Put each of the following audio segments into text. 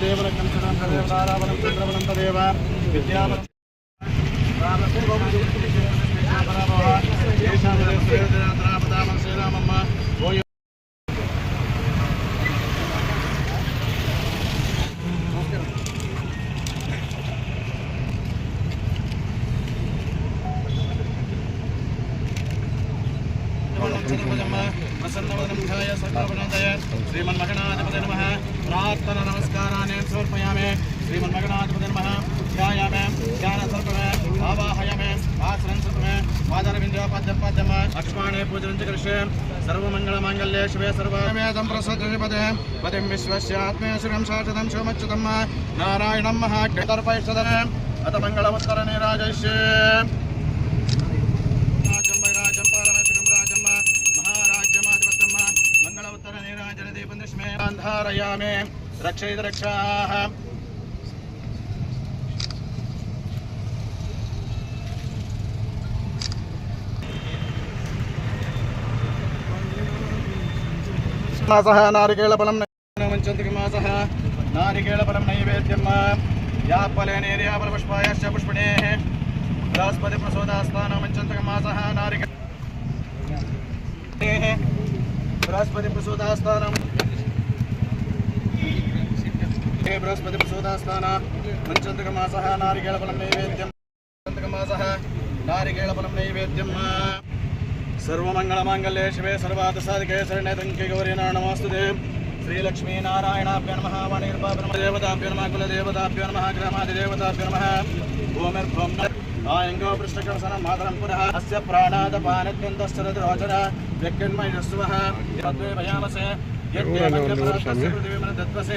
తదేవ కంచనం తదేవ నారావణం చంద్రవనం తదేవ విద్యావనం శ్రీరామమ్మ श्रीमन्मगनाथपतिर्मः ध्यायामि ध्यानसर्पमे आवाहयामि आश्रंसर्पमे पादरविन्द्रपद्यपद्यम लक्ष्माणे पूजनं च कृष्ये सर्वमङ्गलमाङ्गल्ये शिवे सर्वमेतं प्रसदृपदे पतिं विश्वस्यात्मे श्रियं शाश्वतं शिवमच्युतं नारायणं మాసः నారికేళఫలం మంచంతికి మాసः నారికేళఫలం నైవేద్యం యాపలే నేర్యాపలపుష్పాయశ్చ పుష్పిణేः బృహస్పతి ప్రసోదాస్థానం మంచంతికి మాసः నారికే బృహస్పతి ప్రసూతాస్థానం బృహస్పతి ప్రసూతాస్థాన మాస నారికేళఫలం నైవేద్యం మాస నారికేళఫలం నైవేద్యం సర్వమంగళమాంగళ్యే శివే సర్వాదసాదికే శరణే దంకే గౌరీ నమోస్తుతే. శ్రీలక్ష్మీనారాయణాభ్య నమ వాణిర్భాభ్య దేవతాభ్య నమ కులదేవతాభ్య నమ గ్రామాదిదేవతాభ్య నమ. భూమిర్భూమ్ ఆయంగో పృష్ఠకర్సనం మాతరం పునః అస్య ప్రాణాదపానత్యంతశ్చ రోచన వ్యక్తిన్మయస్వః తద్వే భయామసే దత్వసే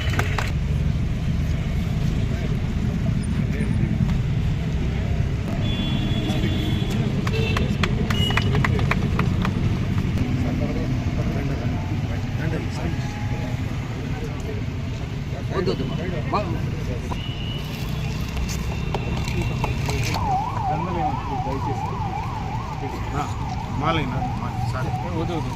వద్దు వద్దు మా- మాలైనా సరే వద్దు వద్దు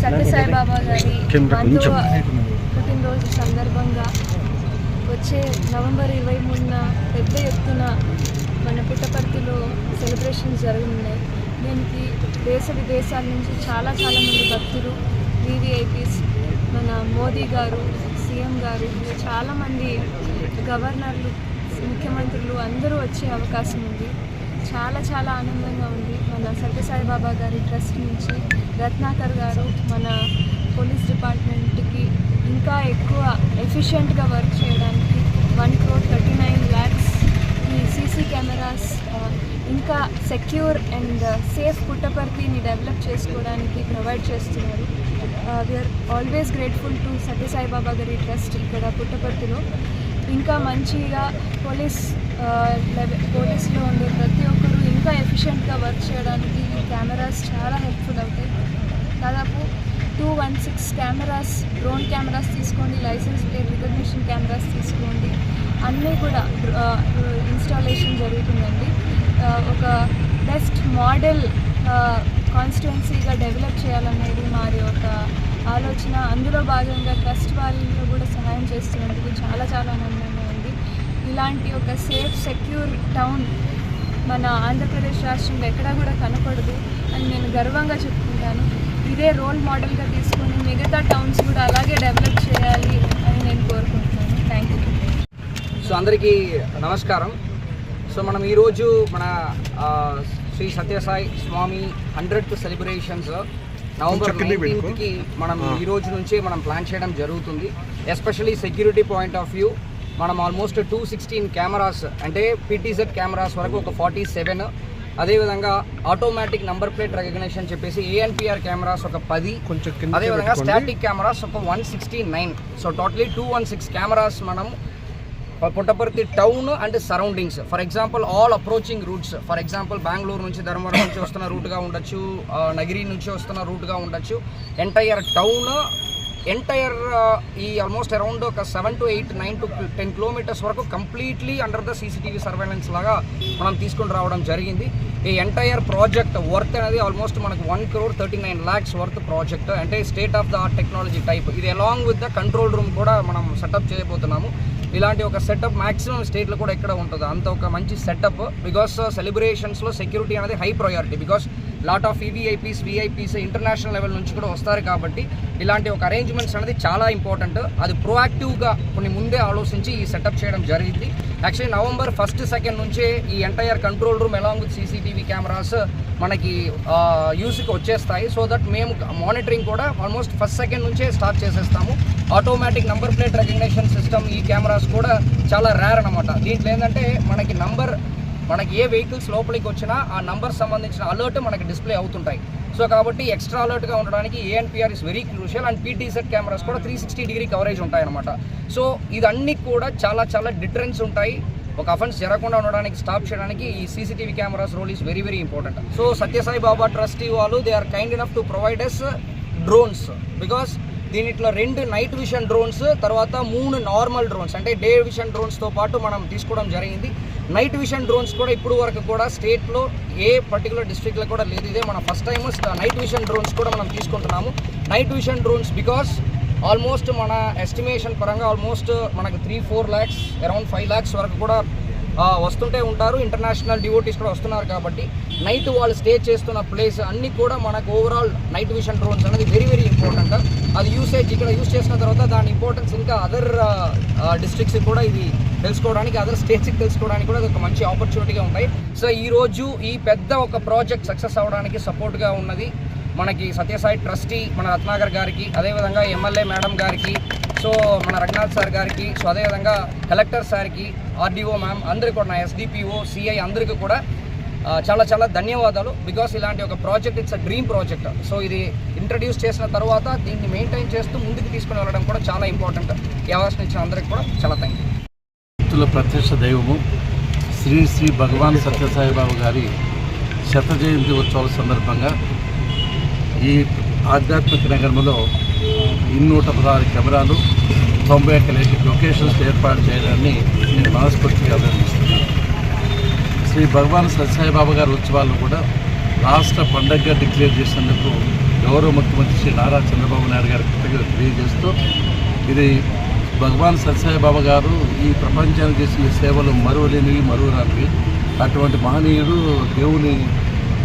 సత్యసాయి బాబా గారి వందో పుట్టినరోజు సందర్భంగా వచ్చే నవంబర్ ఇరవై మూడున పెద్ద ఎత్తున మన పుట్టపర్తిలో సెలబ్రేషన్స్ జరుగుతున్నాయి దీనికి దేశ విదేశాల నుంచి చాలా చాలామంది భక్తులు వివిఐపీస్ మన మోదీ గారు సీఎం గారు చాలామంది గవర్నర్లు ముఖ్యమంత్రులు అందరూ వచ్చే అవకాశం ఉంది. చాలా చాలా ఆనందంగా ఉంది. మన సత్యసాయి బాబా గారి ట్రస్ట్ నుంచి రత్నాకర్ గారు మన పోలీస్ డిపార్ట్మెంట్కి ఇంకా ఎక్కువ ఎఫిషియెంట్గా వర్క్ చేయడానికి one crore thirty nine CC cameras um, ఇంకా సెక్యూర్ అండ్ సేఫ్ పుట్టపర్తిని డెవలప్ చేసుకోవడానికి ప్రొవైడ్ చేస్తున్నారు. We are always grateful to Sathya Sai Baba గారి ట్రస్ట్ ఇక్కడ పుట్టపర్తిలో ఇంకా మంచిగా పోలీస్ uh, లెవెల్ పోలీస్లో ఉండే ప్రతి ఒక్కరు ఇంకా ఎఫిషియెంట్గా వర్క్ చేయడానికి ఈ కెమెరాస్ చాలా హెల్ప్ఫుల్ అవుతాయి. దాదాపు two one six cameras drone cameras తీసుకోండి లైసెన్స్ ప్లేట్ రికగ్నిషన్ కెమెరాస్ తీసుకోండి. అన్నీ కూడా ఇన్స్టాలేషన్ జరుగుతుందండి. ఒక బెస్ట్ మోడల్ కాన్స్టిట్యున్సీగా డెవలప్ చేయాలనేది మాది ఒక ఆలోచన. అందులో భాగంగా ట్రస్ట్ వాళ్ళు కూడా సహాయం చేస్తున్నందుకు చాలా చాలా ఆనందంగా ఉంది ఇలాంటి ఒక సేఫ్ సెక్యూర్ టౌన్ మన ఆంధ్రప్రదేశ్ రాష్ట్రంలో ఎక్కడా కూడా కనపడదు అని నేను గర్వంగా చెప్పుకుంటాను. ఇదే రోల్ మోడల్గా తీసుకుని మిగతా టౌన్స్ కూడా అలాగే డెవలప్ చేయాలి అని నేను కోరుకుంటున్నాను. థ్యాంక్ యూ సో అందరికీ నమస్కారం. సో మనం ఈరోజు మన శ్రీ సత్యసాయి స్వామి హండ్రెడ్ సెలబ్రేషన్స్ నవంబర్. నైన్టీన్త్కి మనం. ఈ రోజు నుంచే మనం ప్లాన్ చేయడం జరుగుతుంది. Especially security point of view మనం ఆల్మోస్ట్ టూ సిక్స్టీన్ కెమెరాస్ అంటే పీటీజెడ్ కెమెరాస్ వరకు ఒక ఫార్టీ సెవెన్. అదేవిధంగా ఆటోమేటిక్ నంబర్ ప్లేట్ రికగ్నిషన్ చెప్పేసి ఏఎన్పిఆర్ కెమెరాస్ ఒక పది. కొంచెం అదేవిధంగా స్టాటిక్ కెమెరాస్ ఒక one sixty nine. So totally two one six cameras మనం Puttaparthi town and surroundings. For example all approaching roots. For example Bengaluru నుంచి ధర్మవరం నుంచి వస్తున్న రూట్గా ఉండొచ్చు నగిరి నుంచి వస్తున్న రూట్గా ఉండొచ్చు. ఎంటైర్ టౌన్ ఎంటైర్ ఈ ఆల్మోస్ట్ అరౌండ్ ఒక seven to eight nine to ten kilometres వరకు completely under the CCTV surveillance లాగా మనం తీసుకుని రావడం జరిగింది. ఈ ఎంటైర్ ప్రాజెక్ట్ వర్త్ అనేది ఆల్మోస్ట్ మనకు one crore thirty nine lakhs worth project అంటే state of the art technology type ఇది along with the control room కూడా మనం సెటప్ చేయబోతున్నాము. ఇలాంటి ఒక సెటప్ మాక్సిమం స్టేట్లో కూడా ఎక్కడ ఉంటుంది అంత ఒక మంచి సెటప్ బికాస్ సెలబ్రేషన్స్లో సెక్యూరిటీ అనేది high priority because lot of VVIPs VIPs international level నుంచి కూడా వస్తారు కాబట్టి ఇలాంటి ఒక అరేంజ్మెంట్స్ అనేది చాలా ఇంపార్టెంట్. అది ప్రొయాక్టివ్గా కొన్ని ముందే ఆలోచించి ఈ సెటప్ చేయడం జరిగింది. యాక్చువల్లీ నవంబర్ ఫస్ట్ సెకండ్ నుంచే ఈ entire control room along with CCTV cameras మనకి యూస్కి వచ్చేస్తాయి. సో దట్ మేము మానిటరింగ్ కూడా ఆల్మోస్ట్ ఫస్ట్ సెకండ్ నుంచే స్టార్ట్ చేసేస్తాము. Automatic number plate recognition system ఈ కెమెరాస్ కూడా చాలా రేర్ అనమాట దీంట్లో ఏంటంటే మనకి నంబర్ మనకి ఏ వెహికల్స్ లోపలికి వచ్చినా ఆ నంబర్ సంబంధించిన అలర్ట్ మనకి డిస్ప్లే అవుతుంటాయి. సో కాబట్టి ఎక్స్ట్రా అలర్ట్గా ఉండడానికి ANPR is very crucial and PTZ cameras కూడా త్రీ సిక్స్టీ డిగ్రీ కవరేజ్ ఉంటాయన్నమాట. సో ఇదన్నీ కూడా చాలా చాలా డిఫరెన్స్ ఉంటాయి. ఒక అఫెన్స్ జరగకుండా ఉండడానికి స్టాప్ చేయడానికి ఈ CCTV cameras role is very very important so Sathya Sai Baba trustee వాళ్ళు they are kind enough to provide yes drones because దీనిట్లో రెండు నైట్ విషన్ డ్రోన్స్ తర్వాత మూడు నార్మల్ డ్రోన్స్ అంటే డే విషన్ డ్రోన్స్తో పాటు మనం తీసుకోవడం జరిగింది. నైట్ విషన్ డ్రోన్స్ కూడా ఇప్పుడు వరకు కూడా స్టేట్లో ఏ పర్టికులర్ డిస్ట్రిక్ట్లో కూడా లేదు. ఇదే మన first time night vision drones కూడా మనం తీసుకుంటున్నాము. Night vision drones because almost మన ఎస్టిమేషన్ పరంగా ఆల్మోస్ట్ మనకు three four lakhs around five lakhs వరకు కూడా వస్తుంటే ఉంటారు. ఇంటర్నేషనల్ డివోటీస్ కూడా వస్తున్నారు కాబట్టి నైట్ వాళ్ళు స్టే చేస్తున్న ప్లేస్ అన్నీ కూడా మనకు ఓవరాల్ నైట్ విషన్ డ్రోన్స్ అనేది వెరీ వెరీ ఇంపార్టెంట్ అది యూసేజ్ ఇక్కడ యూస్ చేసిన తర్వాత దాని ఇంపార్టెన్స్ ఇంకా అదర్ డిస్ట్రిక్ట్స్ కూడా ఇది తెలుసుకోవడానికి అదర్ స్టేట్స్కి తెలుసుకోవడానికి కూడా ఒక మంచి ఆపర్చునిటీగా ఉంటాయి. సో ఈ రోజు ఈ పెద్ద ఒక ప్రాజెక్ట్ సక్సెస్ అవ్వడానికి సపోర్ట్గా ఉన్నది మనకి సత్యసాయి ట్రస్టీ మన రత్నాగర్ గారికి అదేవిధంగా ఎమ్మెల్యే మేడం గారికి సో మన రఘునాథ్ సార్ గారికి సో అదేవిధంగా కలెక్టర్ సార్కి ఆర్డీఓ మ్యామ్ అందరికీ కూడా నా ఎస్డిపిఓ సిఐ అందరికీ కూడా చాలా చాలా ధన్యవాదాలు. బికాస్ ఇలాంటి ఒక project it's a dream project. So ఇది ఇంట్రడ్యూస్ చేసిన తర్వాత దీన్ని మెయింటైన్ చేస్తూ ముందుకు తీసుకుని వెళ్ళడం కూడా చాలా ఇంపార్టెంట్. ఈ అవకాశం ఇచ్చిన అందరికీ కూడా చాలా థ్యాంక్ యూ ప్రత్యక్ష దైవము శ్రీ శ్రీ భగవాన్ సత్యసాయిబాబు గారి శత జయంతి ఉత్సవాల సందర్భంగా ఈ ఆధ్యాత్మిక నగరంలో ఇన్నూట పదహారు కెమెరాలు తొంభై ఒక్క లొకేషన్స్ ఏర్పాటు చేయడాన్ని నేను మనస్ఫూర్తిగా అభినందిస్తున్నాను. శ్రీ భగవాన్ సత్యసాయిబాబా గారి ఉత్సవాలను కూడా రాష్ట్ర పండగగా డిక్లేర్ చేసినందుకు గౌరవ ముఖ్యమంత్రి శ్రీ నారా చంద్రబాబు నాయుడు గారి కృతజ్ఞత తెలియజేస్తూ ఇది భగవాన్ సత్యసాయిబాబా గారు ఈ ప్రపంచానికి చేసిన సేవలు మరువలేనివి మరువరానివి. అటువంటి మహనీయుడు దేవుని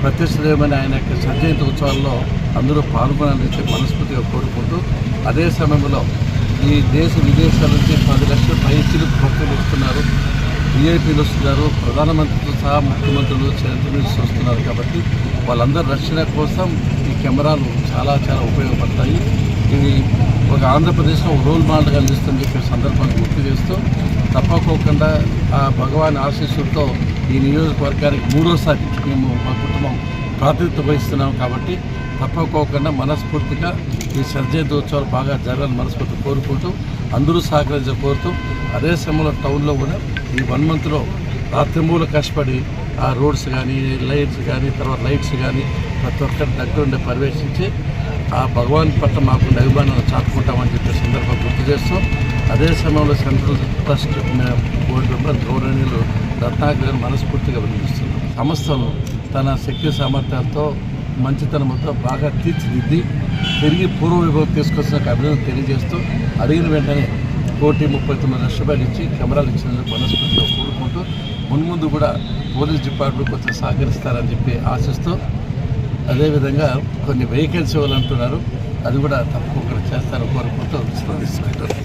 ప్రతిష్టమైన ఆయన యొక్క సజయంతి ఉత్సవాల్లో అందరూ పాల్గొనాలని చెప్పి మనస్ఫూర్తిగా కోరుకుంటూ అదే సమయంలో ఈ దేశ విదేశాల నుంచి పది లక్షల పైచీలు భక్తులు వస్తున్నారు. విఐపీలు వస్తున్నారు. ప్రధానమంత్రితో సహా ముఖ్యమంత్రులు సెంట్రల్ వస్తున్నారు కాబట్టి వాళ్ళందరి రక్షణ కోసం ఈ కెమెరాలు చాలా చాలా ఉపయోగపడతాయి. ఇవి ఒక ఆంధ్రప్రదేశ్లో రోల్ మోడల్గా నిలుస్తుందని చెప్పే సందర్భాన్ని గుర్తు చేస్తూ తప్పకోకుండా ఆ భగవాన్ ఆశీస్సులతో ఈ నియోజకవర్గానికి మూడోసారి మేము మా కుటుంబం ప్రాతినిధ్యం వహిస్తున్నాం కాబట్టి తప్పకోకుండా మనస్ఫూర్తిగా ఈ సర్జయోత్సవాలు బాగా జరగాలని మనస్ఫూర్తి కోరుకుంటూ అందరూ సహకరించ కోరుతూ అదే సమయంలో టౌన్లో కూడా ఈ వన్ మంత్లో రాత్రిమూల కష్టపడి ఆ రోడ్స్ కానీ లైట్స్ కానీ తర్వాత లైట్స్ కానీ ప్రతి ఒక్కరి దగ్గరుండి పర్యవేక్షించి ఆ భగవాన్ పట్ల మాకు అభిమానం చాటుకుంటామని చెప్పే సందర్భం గుర్తు చేస్తూ అదే సమయంలో సెంట్రల్ ట్రస్ట్ బోర్డు మెంబర్ గౌరవనీయులు రత్నాకర్ గారు మనస్ఫూర్తిగా అభినందిస్తున్నాం. సంస్థను తన శక్తి సామర్థ్యాలతో మంచితనంతో బాగా తీర్చిదిద్ది తిరిగి పూర్వ విభాగం తీసుకొచ్చిన అభినందన తెలియజేస్తూ అడిగిన వెంటనే కోటి ముప్పై తొమ్మిది లక్షల రూపాయలు ఇచ్చి కెమెరాలు ఇచ్చినందుకు మనస్ఫూర్తిగా కోరుకుంటూ మున్ముందు కూడా పోలీస్ డిపార్ట్మెంట్ కొంచెం సహకరిస్తారని చెప్పి ఆశిస్తూ అదేవిధంగా కొన్ని వెహికల్స్ ఇవ్వాలంటున్నారు అది కూడా తప్పకుండా చేస్తారని కోరుకుంటూ తీసుకుంటారు